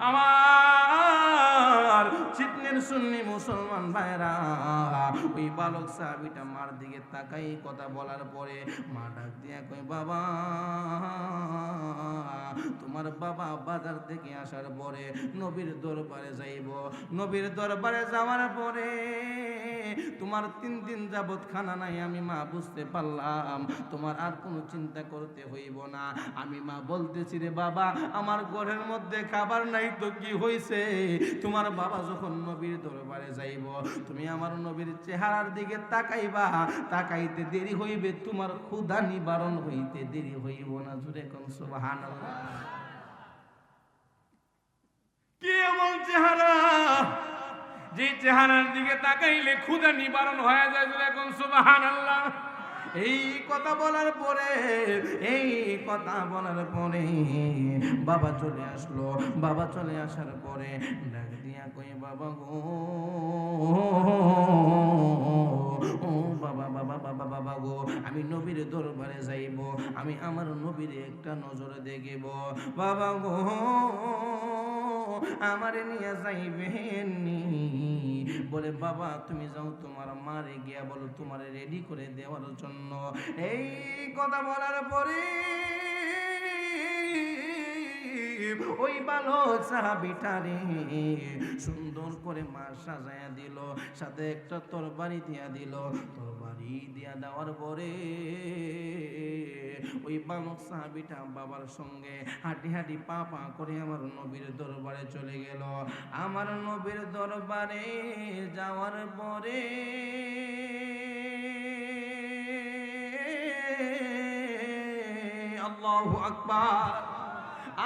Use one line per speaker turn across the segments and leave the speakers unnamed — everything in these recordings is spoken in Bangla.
আমার চিতনের সুন্নি মুসলমান ভাইরা, ওই বালক সাহাবিটা মার দিকে তাকাই কথা বলার পরে মা ডাক দিয়া কই বাবা, তোমার বাবা বাজার থেকে আসার পরে নবীর দরবারে যাইব। নবীর দরবারে যাওয়ার পরে তোমার তিন দিন যাবৎ খানা নাই, আমি মা বুঝতে পারলাম। তোমার আর কোনো চিন্তা করতে হইব না। আমি মা বলতেছি, রে বাবা, আমার ঘরের মধ্যে খাবার নাই তো কি হইছে? তোমার বাবা যখন নবীর দরবারে যাইব। তুমি আমার নবীর চেহারার দিকে তাকাইবা। তাকাইতে দেরি হইবে, তোমার ক্ষুধা নিবারণ হইতে দেরি হইব না। জুড়ে কোন সুবহানাল্লাহ। কি এমন চেহারা? যে চেহারার দিকে তাকাইলে ক্ষুধা নিবারণ হয়ে যায় জুড়ে কোন সুবহানাল্লাহ। এই কথা বলার পরে, এই কথা বলার পরে বাবা চলে আসলো। বাবা চলে আসার পরে ডাক দিয়া কই বাবা গো, ও বাবা বাবা বাবা বাবা গো, আমি নবীর দরবারে যাইব। আমি আমার নবীর একটা নজরে দেখিব। বাবা গো, আমারে নিয়ে যাইবেন নি বলে, বাবা, তুমি যাও, তোমার মারে গিয়া বলো, তোমারে রেডি করে দেওয়ার জন্য। এই কথা বলার পরে ওই বালক সাহাবিটারে সুন্দর করে মা সাজায়া দিল, সাথে একটা তরবারি দিয়া দিল। তরবারি দিয়া দেওয়ার পরে ওই বালক সাহাবিটা বাবার সঙ্গে হাঁটি হাঁটি পা পা করে আমার নবীর দরবারে চলে গেল। আমার নবীর দরবারে যাওয়ার পরে আল্লাহু আকবার।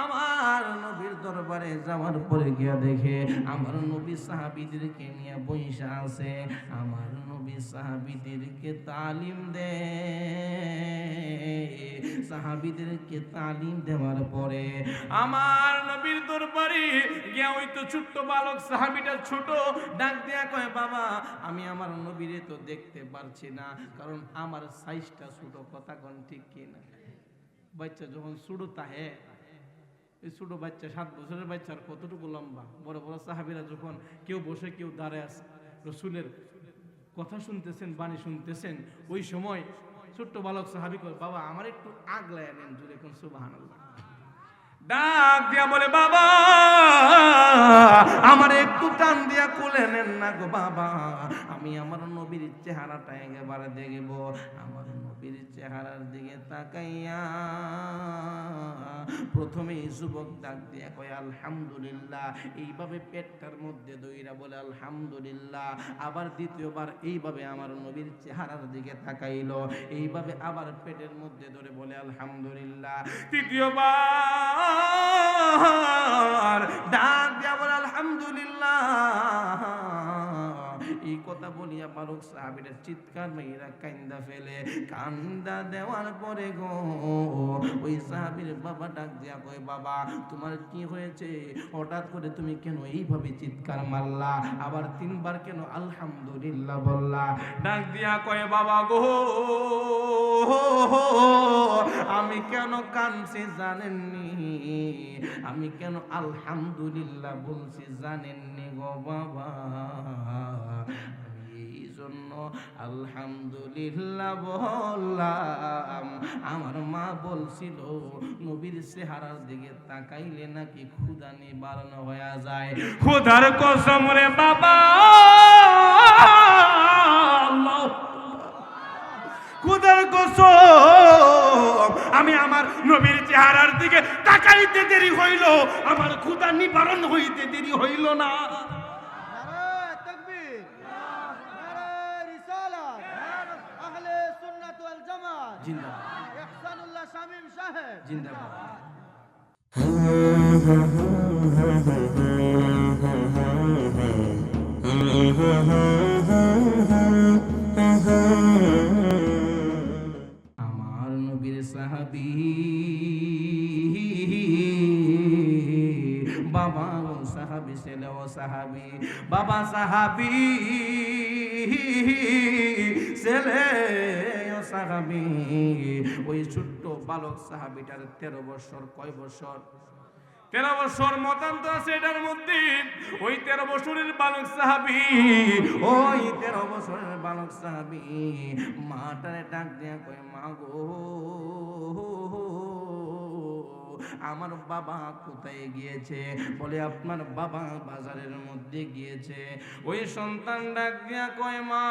আমার নবীর দরবারে যাওয়ার পরে গিয়া দেখে আমার নবী সাহাবিদেরকে নিয়ে বৈশা আছে। আমার নবী সাহাবিদেরকে তালিম দে। সাহাবিদেরকে তালিম দেওয়ার পরে আমার নবীর দরবারে গিয়া ওই তো ছোট্ট বালক সাহাবিটা ছোট ডাক দেয়া কয়, বাবা, আমি আমার নবীরে তো দেখতে পারছি না, কারণ আমার সাইজটা ছোট, কথা কোন ঠিক কিনা বাচ্চা যখন ছোট তাহে, এই ছোট বাচ্চা সাত বছরের বাচ্চার কতটুকু লম্বা? বড় বড় সাহাবিরা যখন কেউ বসে, কেউ দাঁড়ায় আছে, রসুলের কথা শুনতেছেন, বাণী শুনতেছেন, ওই সময় ছোট্ট বালক সাহাবি কয়, বাবা, আমার একটু আগলায় নেন জুড়ে কোন সুবাহান ডাক দিয়া বলে, বাবা, আমার একটু টান দিয়া কোলে নেন না গো বাবা। আমি আমার নবীর চেহারাটা একেবারে দেখব, আমার নবীর চেহারার দিকে তাকাইয়া প্রথমে যুবক ডাক দিয়া কয়, আলহামদুলিল্লাহ। এইভাবে পেটটার মধ্যে দইরা বলে, আলহামদুলিল্লাহ। আবার দ্বিতীয়বার এইভাবে আমার নবীর চেহারার দিকে তাকাইলো। এইভাবে আবার পেটের মধ্যে ধরে বলে, আলহামদুলিল্লাহ। তৃতীয়বার ডাক দিয়া বলে, আলহামদুলিল্লাহ। এই কথা বলিয়া বালক সাহাবিরা চিৎকার মেয়েরা কান্দা ফেলে। কান্দা দেওয়ার পরে গো, ওই সাহাবির বাবা ডাক দিয়া কয়, বাবা, তোমার কি হয়েছে? হঠাৎ করে তুমি কেন এইভাবে চিৎকার মারলা? আবার তিনবার কেন আলহামদুলিল্লাহ বললা? ডাক দিয়া কয়, বাবা গো, আমি কেন কানছি জানেননি? আমি কেন আলহামদুলিল্লাহ বলছি জানেননি গো বাবা? জন্য আলহামদুলিল্লাহ বললাম। আমার মা বলছিল, নবীর চেহারার দিকে তাকাইলে নাকি ক্ষুদা নিবারণ হয়ে যায়। ক্ষুধার কসম রে বাবা। খুদার কসম। আমি আমার নবীর চেহারার দিকে তাকাইতে দেরি হইল। আমার ক্ষুদা নিবারণ হইতে দেরি হইল না। আমার নবীর সাহাবি বাবা ও সাহাবি ছেলে ও সাহাবি বাবা সাহাবি ছেলে সাহাবি, ওই ছোট্ট বালক সাহাবিটার তেরো বছর কয় বছর? তেরো বছর মতান্ত আছে এটার মধ্যে। ওই তেরো বছরের বালক সাহাবি, ওই তেরো বছরের বালক সাহাবি মাটারে ডাক দিয়া কয়, মা গো, আমার বাবা কোথায় গিয়েছে? বলে, আপনার বাবা বাজারের মধ্যে গিয়েছে। ওই সন্তান ডাক দিয়া কয়, মা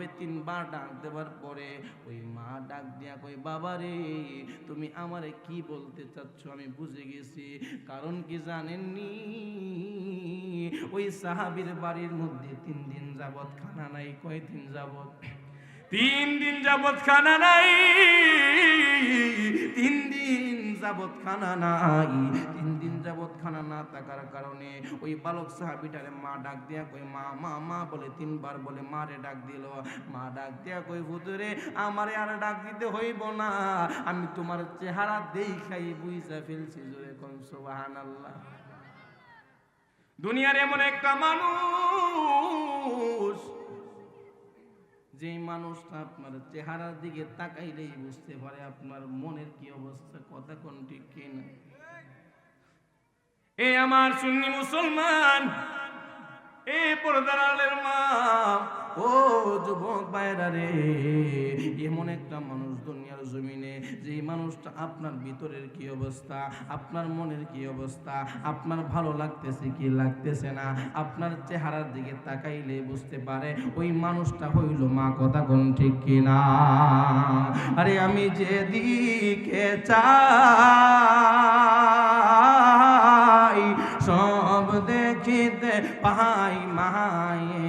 এইভাবে তিনবার ডাক দেওয়ার পরে ওই মা ডাক দিয়া কই বাবা রে, তুমি আমারে কি বলতে চাচ্ছ? আমি বুঝে গেছি। কারণ কি জানেননি? ওই সাহাবীর বাড়ির মধ্যে তিন দিন যাবত খানা নাই, কয়দিন যাবত তিন দিন যাবত খানা নাই। তিন দিন যাবত খানা নাই। তিন দিন যাবত খানা না থাকার কারণে ওই বালক সাহাবিটারে মা ডাক দিয়া কই মা মা মা, বলে তিনবার বলে মারে ডাক দিল। মা ডাক দিয়া কই হুজুরে, আমারে আর ডাক দিতে হইব না। আমি তোমার চেহারা দেখাই বুঝা ফেলছি জোরে কোন, সুবহানাল্লাহ। দুনিয়ার এমন একটা মানুষ যেই মানুষটা আপনার চেহারার দিকে তাকাইলেই বুঝতে পারে আপনার মনের কি অবস্থা, কথা কোন ঠিক কিনা। এ আমার সুন্নি মুসলমান এ পর্দারালের মা। ও যুবক বাইরা রে, এমন একটা মানুষ দুনিয়ার জমিনে যে মানুষটা আপনার ভিতরের কি অবস্থা, আপনার মনের কি অবস্থা, আপনার ভালো লাগতেছে কি লাগতেছে না, আপনার চেহারার দিকে তাকাইলে বুঝতে পারে ওই মানুষটা হইল মা, কথা কোন ঠিক কিনা? আরে আমি যেদিকে চাই দেখিতে পাই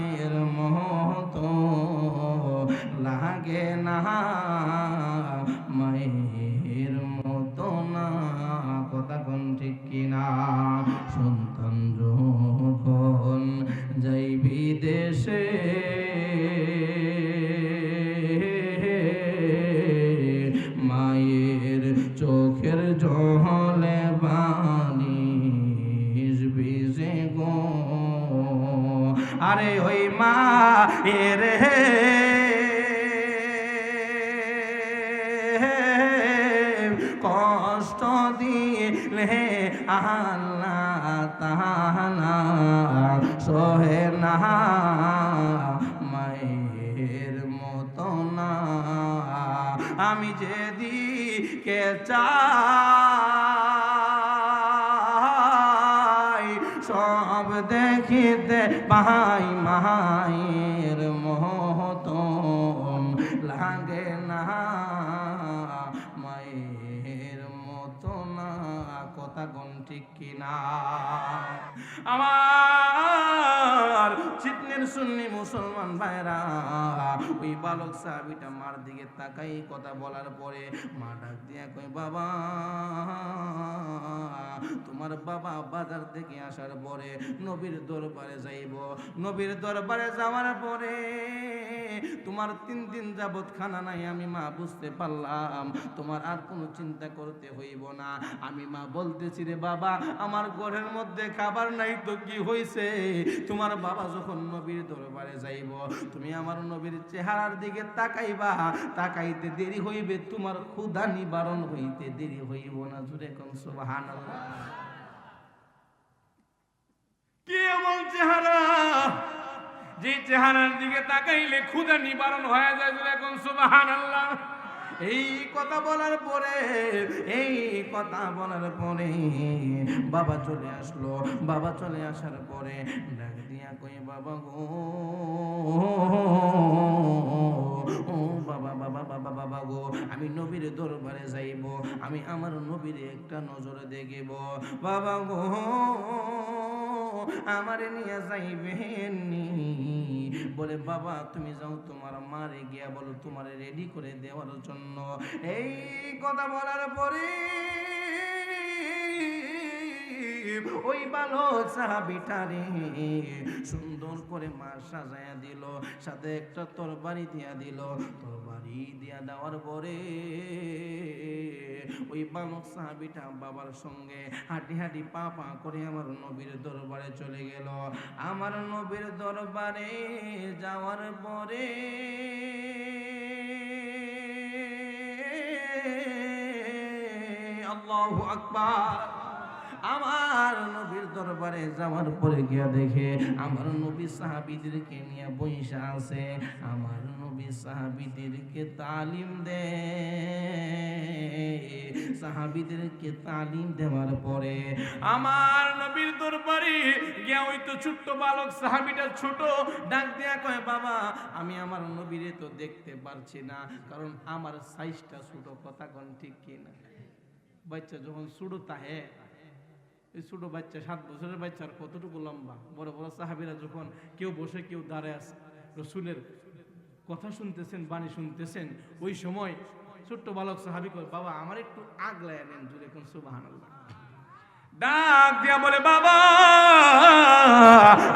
আরে ওই মা এরে কষ্ট দিলে আল্লাহ তাহানা সহে না, মায়ের মতো না। আমি যেদিকে চাই দেখিতে মাহাই মায়ের মহতম। লাগে না মায়ের মতো না। কথা গণ ঠিক কিনা? আমার চিতনের সুন্নি মুসলমান ভাইরা, ওই বালক সাহাবিটা মার দিকে তাকাই কথা বলার পরে মা ডাক দিয়া কই বাবা, তোমার বাবা বাজার থেকে আসার পরে নবীর দরবারে যাইব। নবীর দরবারে যাওয়ার পরে তোমার তিন দিন যাবত খানা নাই, আমি মা বুঝতে পারলাম। তোমার আর কোনো চিন্তা করতে হইব না। আমি মা বলতেছি, রে বাবা, আমার ঘরের মধ্যে খাবার নাই তো কি হইছে? তোমার বাবা যখন নবীর দরবারে যাইব, তুমি আমার নবীর চেহারার দিকে তাকাইবা, তাকাইতে দেরি হইবে, তোমার ক্ষুধা নিবারণ হইতে দেরি হইব না জুড়ে কোন সুবহানাল্লাহ। কি এমন চেহারা? যে চেহারার দিকে তাকাইলে ক্ষুধা নিবারণ হয়ে যায় জুড়ে কোন সুবহানাল্লাহ। এই কথা বলার পরে, এই কথা বলার পরে বাবা চলে আসলো বাবা চলে আসার পরে ডাক দিয়া কই বাবা গো, ও বাবা বাবা বাবা বাবা গো, আমি নবীর দরবারে যাইব, আমি আমার নবীর একটা নজরে দেখিব বাবা গো, আমারে নিয়ে যাইবেন নি। বলে, বাবা, তুমি যাও, তোমার মারে গিয়া বলো, তোমারে রেডি করে দেওয়ার জন্য। এই কথা বলার পরে ওই বালক সাহাবিটারে সুন্দর করে মা সাজায়া দিল, সাথে একটা তরবারি দিয়া দিল। তরবারি দিয়া দেওয়ার পরে ওই বালক সাহাবিটা বাবার সঙ্গে হাঁটি হাঁটি পা পা করে আমার নবীর দরবারে চলে গেল। আমার নবীর দরবারে যাওয়ার পরে আল্লাহু আকবার। আমার নবীর দরবারে যাওয়ার পরে গিয়া দেখে আমার নবী সাহাবীদেরকে নিয়ে বইসা আছে। আমার নবী সাহাবীদেরকে তালিম দে। সাহাবীদেরকে তালিম দেওয়ার পরে আমার নবীর দরবারে গিয়া ওই তো ছোট্ট বালক সাহাবিটা ছোট ডাক দিয়া কয়, বাবা, আমি আমার নবীরে তো দেখতে পারছি না, কারণ আমার সাইজটা ছোট, কথা কোন ঠিক কিনা? বাচ্চা যখন ছোট তাহে এই ছোট বাচ্চা, সাত বছরের বাচ্চার কতটুকু লম্বা? বড় বড় সাহাবিরা যখন কেউ বসে, কেউ দাঁড়ায় আছে, রসুলের কথা শুনতেছেন, বাণী শুনতেছেন, ওই সময় ছোট্ট বালক সাহাবি কয়, বাবা, আমার একটু আগলায় নেন জুড়ে কোন সুবাহান ডাক দিয়া বলে, বাবা,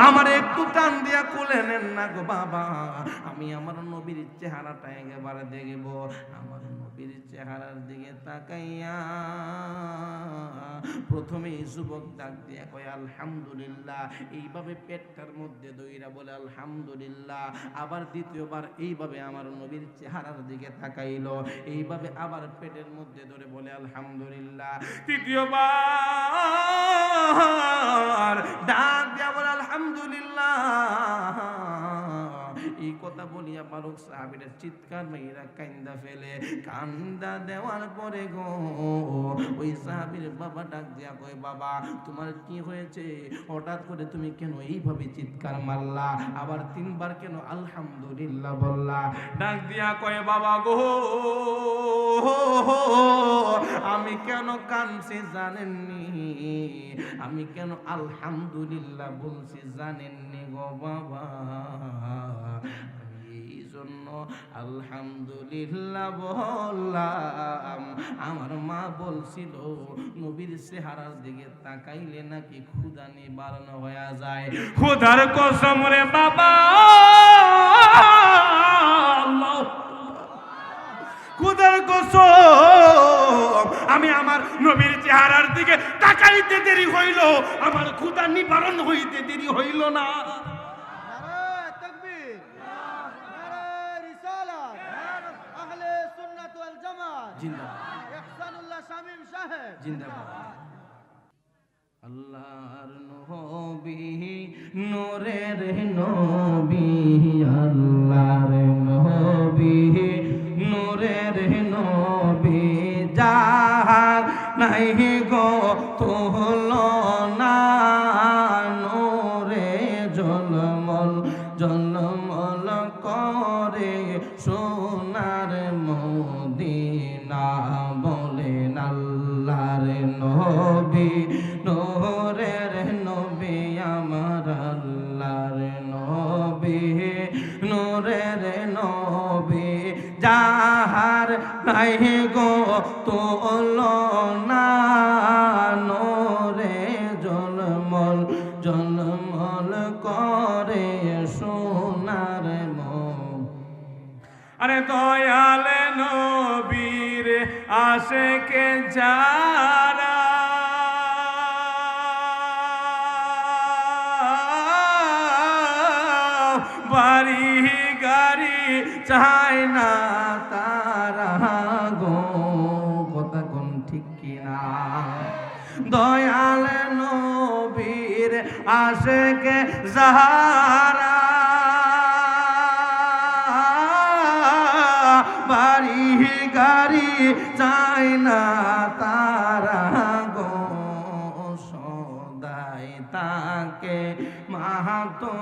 আমার একটু টান দিয়া কোলে নেন না গো বাবা। আমি আমার নবীর চেহারাটা একেবারে দেখব আমার নবীর চেহারার দিকে তাকাইয়া প্রথমে যুবক ডাক দিয়া কয়, আলহামদুলিল্লাহ। এইভাবে পেটটার মধ্যে দইরা বলে, আলহামদুলিল্লাহ। আবার দ্বিতীয়বার এইভাবে আমার নবীর চেহারার দিকে তাকাইলো। এইভাবে আবার পেটের মধ্যে ধরে বলে, আলহামদুলিল্লাহ। তৃতীয়বার ডাক দিয়া বলে, আলহামদুলিল্লাহ। এই কথা বলিয়া বালক সাহাবিরা চিৎকার মেয়েরা কান্দা ফেলে। কান্দা দেওয়ার পরে গো, ওই সাহাবির বাবা ডাক দিয়া কয়, বাবা, তোমার কি হয়েছে? হঠাৎ করে তুমি কেন এইভাবে চিৎকার মারলা? আবার তিনবার কেন আলহামদুলিল্লাহ বললা? ডাক দিয়া কয়, বাবা গো, আমি কেন কানছি জানেননি? আমি কেন আলহামদুলিল্লাহ বলছি জানেননি গো বাবা? এই জন্য আলহামদুলিল্লাহ বললাম, আমার মা বলছিল, নবীর দিকে তাকাইলে নাকি ক্ষুদা হয়ে যায়। ক্ষুধার কসম রে বাবা। খুদার কসম। আমি আমার নবীর চেহারার দিকে তাকাইতে দেরি হইল, আমার ক্ষুদা নিবারণ হইতে দেরি হইল না
নারে তকবীর নারে রিসালাত আহলে সুন্নাত ওয়াল জামাত
জিন্দাবাদ
ইহসানুল্লাহ শামীম সাহেব
জিন্দাবাদ। আল্লাহর নবী নূরের নবী আল্লাহর নবী নূরের নবী যাহার নাই নোরে জলমল জলমল করে সোনার মন আরে দয়ালে নবীর আশেকে যারা বাড়ি গাড়ি চায় না আশেকে জাহারা বাড়ি গাড়ি চাই না তারা গো সদাই তাকে মাহাতো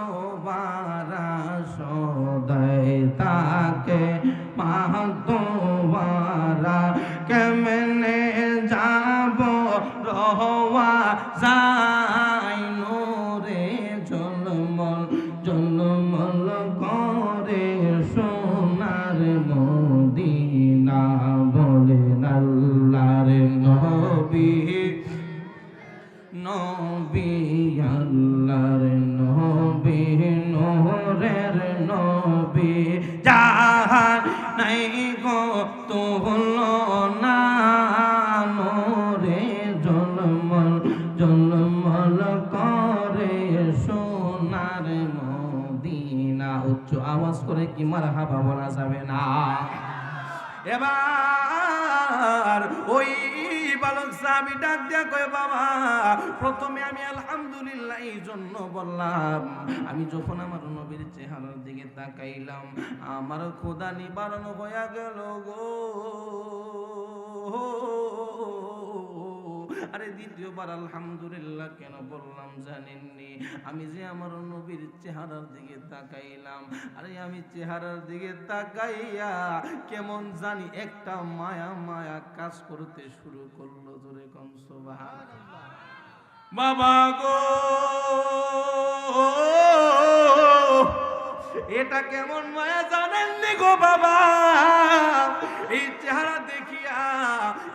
কি মার হাবা বলা যাবে না। এবার ওই বালক সাহাবি ডাক দিয়া কয়, বাবা, প্রথমে আমি আলহামদুলিল্লাহ এই জন্য বললাম, আমি যখন আমার নবীর চেহারার দিকে তাকাইলাম, আমার খোদা নিবারণ হইয়া গেল গো। আরে দ্বিতীয়বার আলহামদুলিল্লাহ কেন বললাম জানেননি? আমি যে আমার নবীর চেহারার দিকে তাকাইলাম, আরে আমি চেহারার দিকে তাকাইয়া কেমন জানি একটা মায়া মায়া কাজ করতে শুরু করল জোরে কম, সুবহানাল্লাহ। বাবা গো! এটা কেমন মায়া জানেননি গো বাবা? এই চেহারা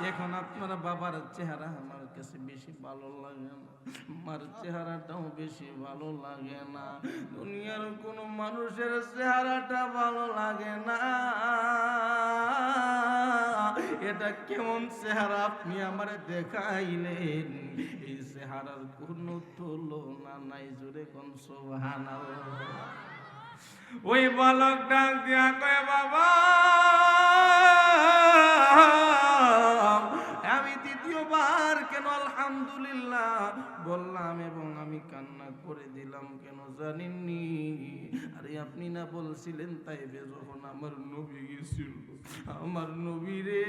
এখন আপনার বাবার চেহারা আমার কাছে বেশি ভালো লাগে না। আমার চেহারাটাও বেশি ভালো লাগে না। দুনিয়ার কোনো মানুষের চেহারাটা ভালো লাগে না। এটা কেমন চেহারা আপনি আমার দেখাইলেন? এই চেহারার কোনো তুলনা নাই জোরে কোন সুবহানাল্লাহ। ওই বালক ডাক দিয়া কয়, বাবা! কান্না করে দিলাম, কেন জানেননি? আরে আপনি না বলছিলেন তাই যখন আমার নবী গেছিল আমার নবী রে,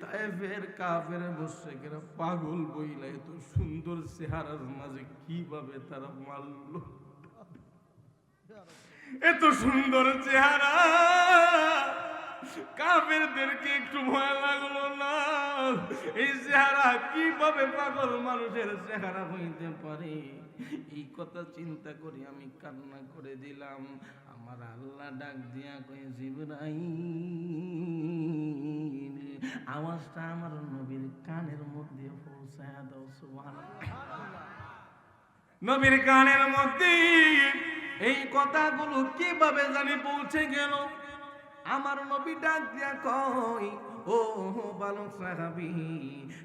তাই ফের কাফের মুশরিকরা পাগল বইলা এত সুন্দর চেহারার মাঝে কীভাবে তারা মারলো? এত সুন্দর চেহারা! কাফেরদেরকে একটু ভয় লাগল না। এই চেহারা কীভাবে পাগল মানুষের চেহারা হইতে পারে? এই কথা চিন্তা করি আমি কান্না করে দিলাম। আমার আল্লাহ ডাক দিয়া কয়ে জিবরাই আওয়াজটা আমার নবীর কানের মধ্যে পৌঁছায় দাও, সুবহানাল্লাহ। নবীর কানের মধ্যে এই কথাগুলো কীভাবে জানি পৌঁছে গেল? আমার নবী ডাক দিয়া কই ও বালক সাহাবি,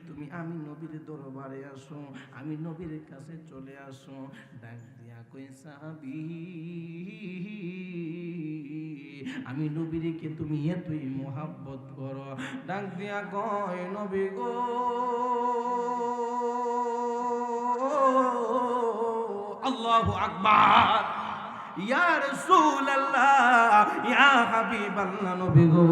তুমি আমি নবীর দরবারে আসো, আমি নবীর কাছে চলে আসো। ডাক দিয়া কই সাহাবি, আমি নবীরকে তুমি এতই মোহাব্বত করো। ডাক দিয়া কয়, নবী গো, আল্লাহু আকবার, ইয়া রাসূলুল্লাহ ইয়া হাবিবাল্লাহ নবী গো।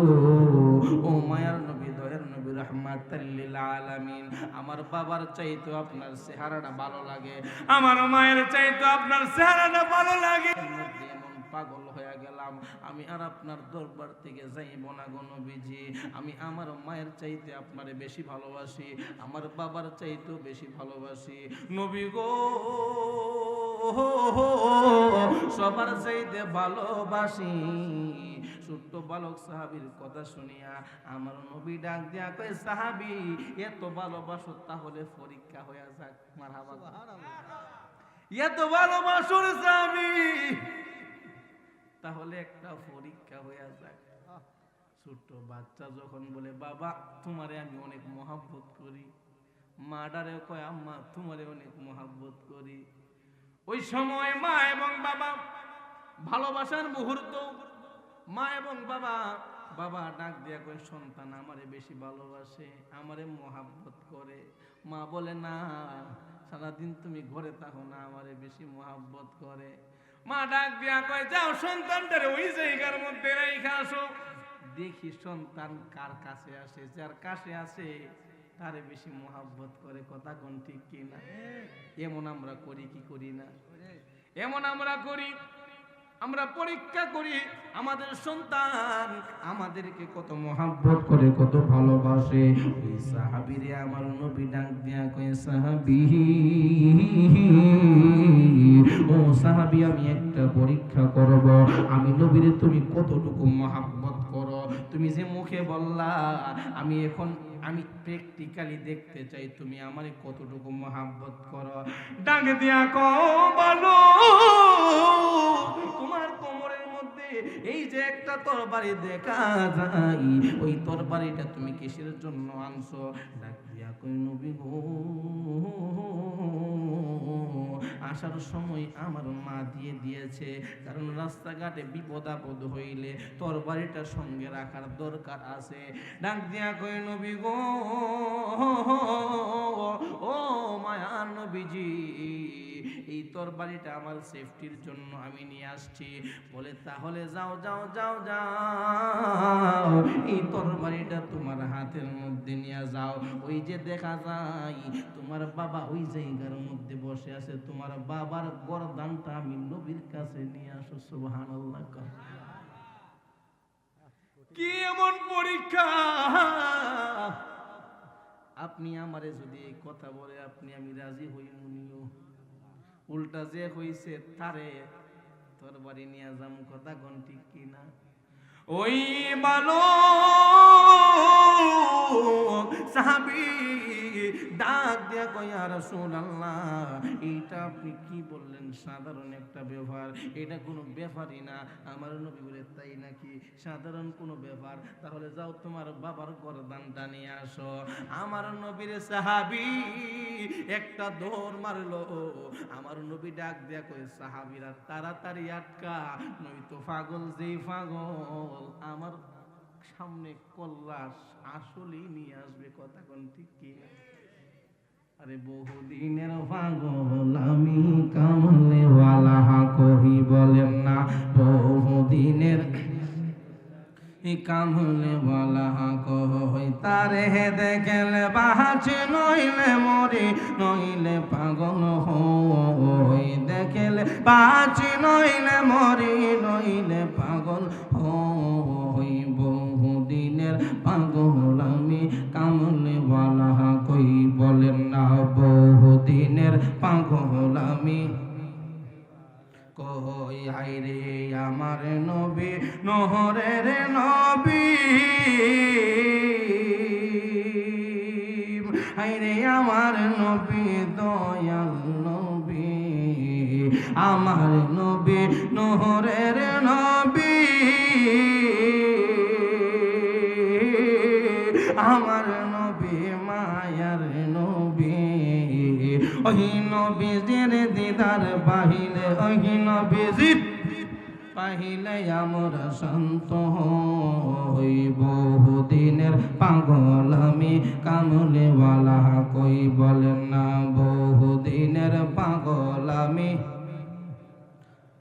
ও মায়ার নবী, দয়ার নবী রহমাতাল্লিল আলামিন। আমার বাবার চাইতো আপনার চেহারাটা ভালো লাগে। আমার মায়ের চাইতো আপনার চেহারাটা ভালো লাগে। পাগল গেলাম আমি আর আপনার দরবার থেকে যাইব না গো নবীজি। আমি আমার মায়ের চাইতে আপনারে বেশি ভালোবাসি আমার বাবার চাইতেও বেশি ভালোবাসি। নবী গো সবার চাইতে ভালোবাসি। ছোট্ট বালক সাহাবীর কথা শুনিয়া আমার নবী ডাক দিয়া কয় সাহাবী এত ভালোবাসো তাহলে পরীক্ষা হয়ে যাক মারহাবা এত ভালোবাসুর সাহাবী তাহলে একটা পরীক্ষা হয়ে যাক। ছোট্ট বাচ্চা যখন বলে বাবা তোমারে আমি অনেক মহাব্বত করি। মাডারে কয় আম্মা তোমারে অনেক মহাব্বত করি। ওই সময় মা এবং বাবা ভালোবাসার মুহূর্ত। মা এবং বাবা বাবা ডাক দিয়া কয় সন্তান আমারে বেশি ভালোবাসে আমারে মহাব্বত করে। মা বলে না সারাদিন তুমি ঘরে থাকো না আমারে বেশি মহাব্বত করে। মা ডাক দিয়া কয় যাও সন্তানটারে ওই জায়গার মধ্যে রেখে আসো। দেখি সন্তান কার কাছে আসে যার কাছে আসে তার বেশি মহাব্বত করে কথা কোন ঠিক কিনা? এমন আমরা করি কি করি না? এমন আমরা করি আমরা পরীক্ষা করি আমাদের সন্তান আমাদেরকে কত মহাব্বত করে, কত ভালোবাসে। ওই সাহাবিরে আমার নবী ডাক দিয়া কয়, সাহাবি, ও সাহাবি, আমি একটা পরীক্ষা করব। আমি নবীরে তুমি কতটুকু মহাব্বত করো? তুমি যে মুখে বললা, আমি এখন আমি প্র্যাকটিক্যালি দেখতে চাই, তুমি আমারে কতটুকু মহাব্বত করো? ডাক দিয়া বলো, তোমার কোমরের মধ্যে এই যে একটা তরবারি দেখা যায়, ওই তরবারিটা তুমি কিসের জন্য আনছো? ডাক দিয়া কই নবী গো আসার সময় আমার মা দিয়ে দিয়েছে। কারণ রাস্তাঘাটে বিপদ আপদ হইলে তোর বাড়িটা সঙ্গে রাখার দরকার আছে। ডাক দিয়া কই নবী গো, ও মায়ার নবীজি এই তরবারিটা আমার সেফটির জন্য আমি নিয়ে আসছি। বলে, তাহলে যাও যাও যাও যাও। এই তরবারিটা তোমার হাতের মধ্যে নিয়ে যাও। ওই যে দেখা যায়, তোমার বাবা ওই জায়গার মধ্যে বসে আছে। তোমার বাবার গরদানটা আমি নবীর কাছে নিয়ে আসো কর। কি এমন পরীক্ষা? আপনি আমারে যদি কথা বলে, আপনি আমি রাজি হই মুনিও। উল্টা যে হইছে তারে তোর বাড়ি নিয়ে যাম কথা ঘন্টি কিনা? ওই বালো সাহাবি ডাক দিয়া কয়া রাসূলুল্লাহ, এইটা আপনি কি বললেন? সাধারণ একটা ব্যবহার এটা কোনো ব্যাপারই না। আমার নবী বলে, তাই নাকি? সাধারণ কোনো ব্যাপার? তাহলে যাও তোমার বাবার গরদানটা নিয়ে আসো। আমার নবীর সাহাবি একটা দৌড় মারলো। আমার নবী ডাক দিয়া কই সাহাবিরা তাড়াতাড়ি আটকা, নয়তো পাগল যেই পাগল, আমার সামনে কল্লাস আসলেই নিয়ে আসবে কথা কোন ঠিক কি? আরে বহুদিনের পাগল আমি কামলে ওয়ালা কহি বলেন না, বহুদিনের কামলে বলা কই তারে দেখলে বাহাচে নইলে মরি, নইলে পাগল হই দেখলে বাহাচে নইলে মরি, নইলে পাগল হই হাইরে আমার নবী নহরের নবী। হাইরে আমার নবী দয়াল নবী। আমার নবী নহরের নবী। ওই নবীজির দিদার বাহিলে ওই নবীজির পাহিলে আমরা শান্ত হই বহুদিনের পাগল আমি, কামলেওয়ালা কই বলেন না বহুদিনের পাগল আমি।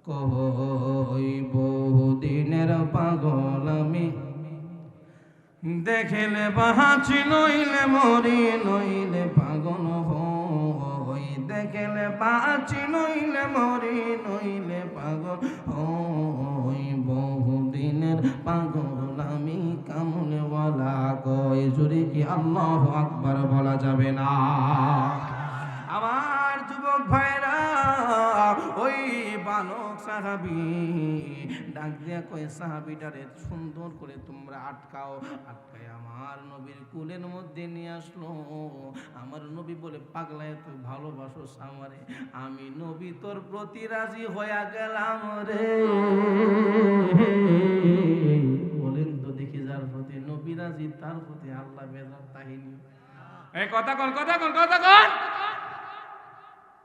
কই বহুদিনের পাগল আমি। দেখলে বাহাচি নইলে মরি নইলে হই দেখলে পাচি নইলে মরি নইলে পাগল ওই বহুদিনের পাগল আমি কামলে বলা কই জুড়ে কি আল্লাহ আকবার বলা যাবে না? আমার যুবক ভাইরা, ওই বালক সাহাবি দিয়া কয়ে, সাহাবিটারে সুন্দর করে তোমরা আটকাও, আটকায় আমার নবীর কুলের মধ্যে নিয়ে আসলো। আমার নবী বলে, পাগলায় তুই ভালোবাসোস আমারে, আমি নবী তোর প্রতি রাজি হইয়া গেলাম রে। বলেন তো দেখি যার প্রতি নবী রাজি, তার প্রতি আল্লাহ বেজার তাহিনী। কথা কন কথা কন কথা